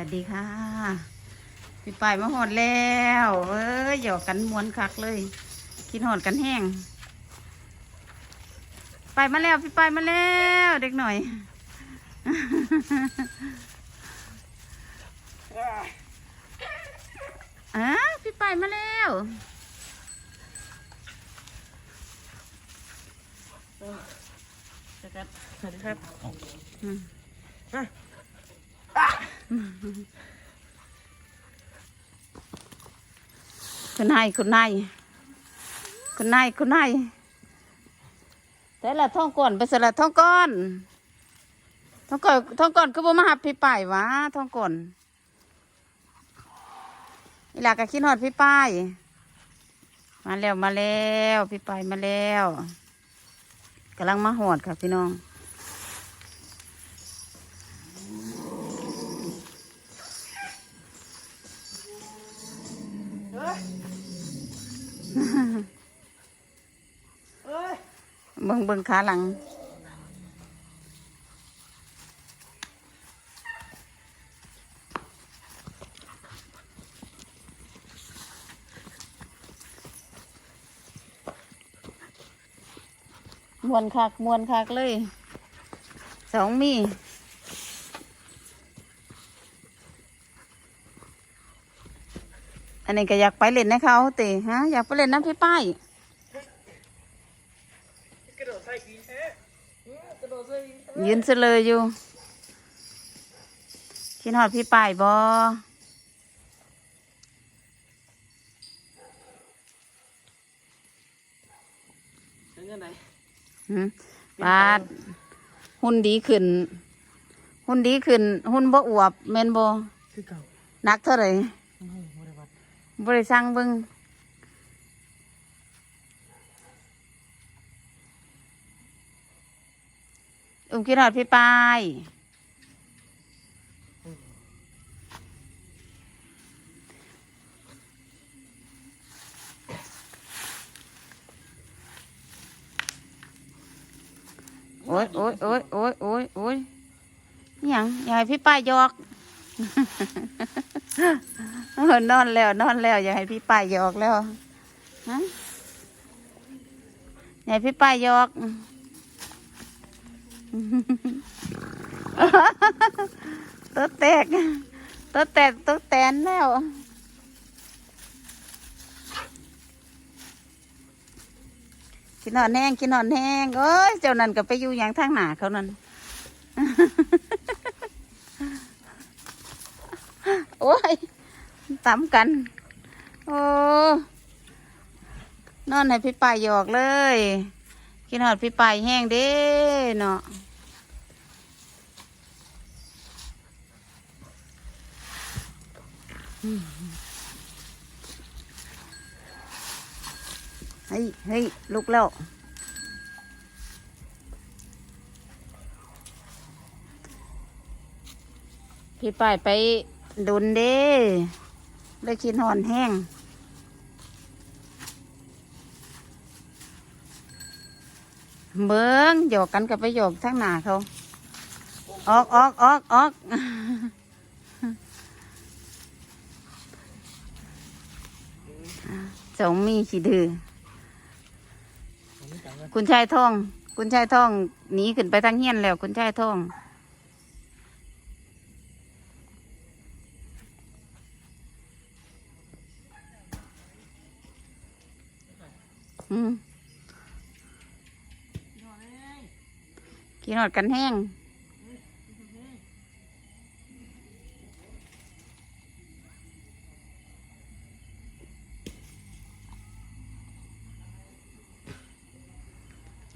วัสดีค่ะ พี่ป่ายมาหอดแล้วเอ้ยหยอกกันมวนคักเลยคิดหอดกันแห้งไปมาแล้วพี่ป่ายมาแล้วเด็กหน่อยอะพี่ป่ายมาแล้วสวัสดีครับสวัสดีครับ อืมอะคุณนายคุณนายคุณนายคุณนายแต่ละท้องก่อนไปสละท้องก่อนท้องก่อนท้องก่อนก็บ่มาหับพี่ป้ายวะท้องก่อนนี่หลักก็คิดฮอดพี่ป้าย มาแล้วมาแล้ว พี่ป้ายมาแล้วกำลังมาหอดค่ะพี่น้อง เบิ่งเบิ่งขาหลัง มวนคัก มวนคักเลย สองมี อันนี้ก็อยากไปเล่นนะเขาติฮะอยากไปเล่นน้ำพี่ป้ายกระโดดใส่ปีนแท้อื้อกระโดดใส่ปีนแท้ยืนเสลยอยู่คิดหอดพี่ป้ายบอเป็นยังไงมบาดหุ่นดีขึ้น หุ่นดีขึ้น หุ่นบ่อวบแม่นบ่คือเก่าหนักเท่าไหร่โอ้โห บริวัติบ่ได้สั่งเบิงอุ้มคิดหอดพี่ป้ายโอ้ยโอ้ยโอ้ยโอ้ยโอ้ยโอ้ยยังยากให้พี่ป้ายยอก นอนแล้ว นอนแล้ว อยากให้พี่ป้ายหยอกแล้วฮะอยากให้พี่ป้ายหยอกตัวแตกตัวแตกตัวแตนแล้วกินนอนแห้งกินนอนแห้งเอ้ยเจ้านั่นก็ไปอยู่อย่างทางหนาเขานั่น โอ้ยตำกัน โอ้ นอนให้พี่ปายหยอกเลย กินหอดพี่ปายแห้งเด้เนาะอืมเฮ้ยเฮ้ยลุกแล้วพี่ป้ายไป ดุนเด้เลยกินหอนแห้งเบิ้งหยอกกันกับไปหยอกทั้งหนาเขา ออกออกออกออกสองมีขีดือ คุณชายทอง คุณชายทองหนีขึ้นไปทางเฮียนแล้ว คุณชายทอง กินหอดกันแห้ง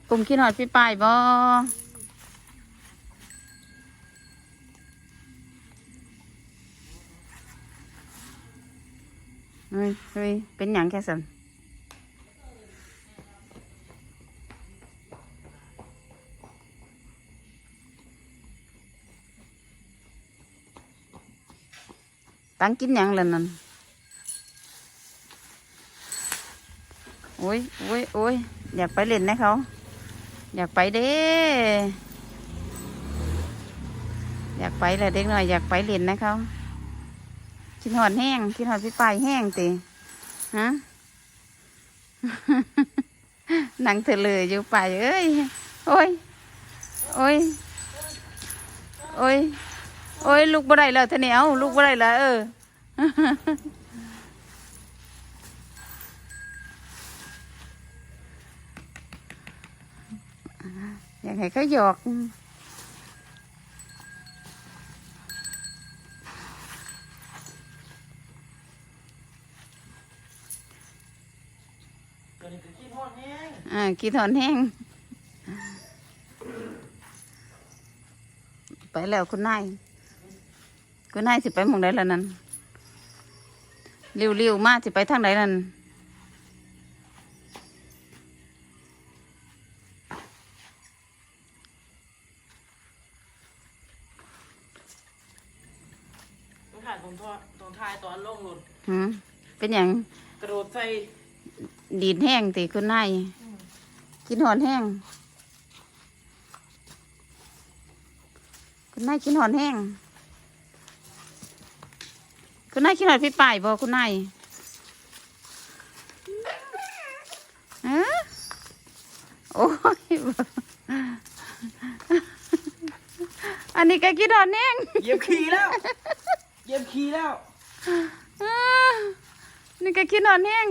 กลุ่มขี้หอดพี่ปายบอเฮ้ยเฮ้ยเป็นอย่างแค่สัน ตั้งกินย่างเลยนั่นโอ้ยโอ้ยโอ้ยอยากไปเล่นนะเขา อยากไปเด้อยากไปแหละเด็กหน่อยอยากไปเล่นนะเขาเกินหอดแห้งกินหอดพี่ปลายแห้งติฮะหนังเถลยอยู่ไปเอ้ยโอ้ยโอ้ยโอ้ย โอ้ยลูกบ่ได้แล้วท่านี่เอาลูกบ่ได้แล้วเอออยากให้เขาหยอกคือขี้ทอดแห้งอ่ากินหอนแห้ง ไปแล้วคุณนาย คุณนายสิไปหมองใดแล้วนั่นเร็วๆมาสิไปทางไหนนั่นต้องถ่ายตรงทอดตรงท้ายตอนลงหลุดหืมเป็นอย่างกระโดดใส่ดีดแห้งติคุณนายกินหอนแห้งคุณนายกินหอนแห้ง คุณนายกินหอนพี่ป่ายบ่คุณนายฮะโอ้ยบ่อันนี้ก็กินหอนแห้งเหยียบขี่แล้วเหยียบขี่แล้วอ้านี่ก็กินหอนแห้ง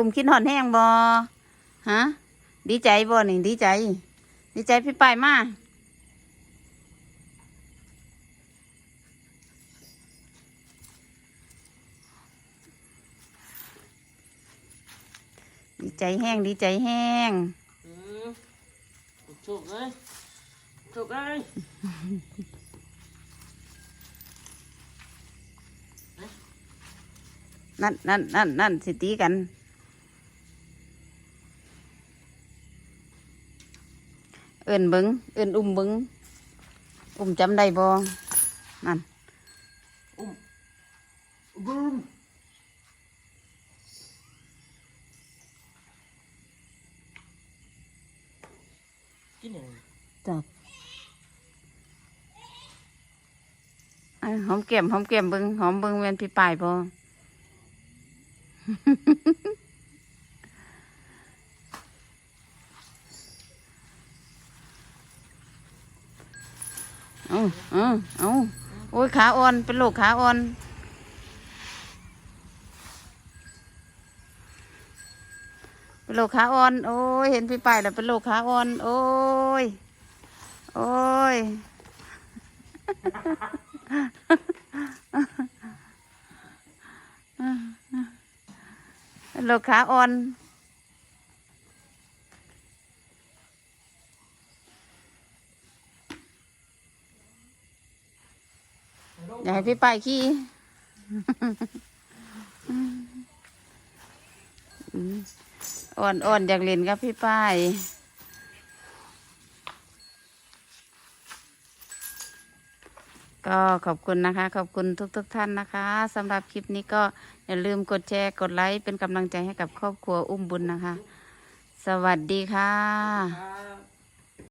กลุ่มกินหอนแห้งบอฮะ ดีใจบอนี่ดีใจ ดีใจพี่ปายมาดีใจแห้งดีใจแห้งอืมถูกเลยถูกเลยนั่นนั่นนั่นนั่นสิตีกัน เอิ่นเบิงเอิ่นอุ้มเบิงอุ้มจำได้บอนั่นบูมกินอย่างนี้จับหอมแก้มหอมแก้มเบิงหอมเบิงเวียนพี่ปายบ เอาเอาเอาโอ้ยขาอ่อน เป็นโรคขาอ่อน เป็นโรคขาอ่อน โอ้ย เห็นพี่ป้ายแล้วเป็นโรคขาอ่อน โอ้ย โอ้ย เป็นโรคขาอ่อน อยากให้พี่ป้ายขี่อืมอ่อนอ่ออยากเล่นกับพี่ป้ายก็ขอบคุณนะคะ ขอบคุณทุกๆทท่านนะคะสำหรับคลิปนี้ก็อย่าลืมกดแชร์กดไลค์เป็นกำลังใจให้กับครอบครัวอุ้มบุญนะคะ สวัสดีค่ะ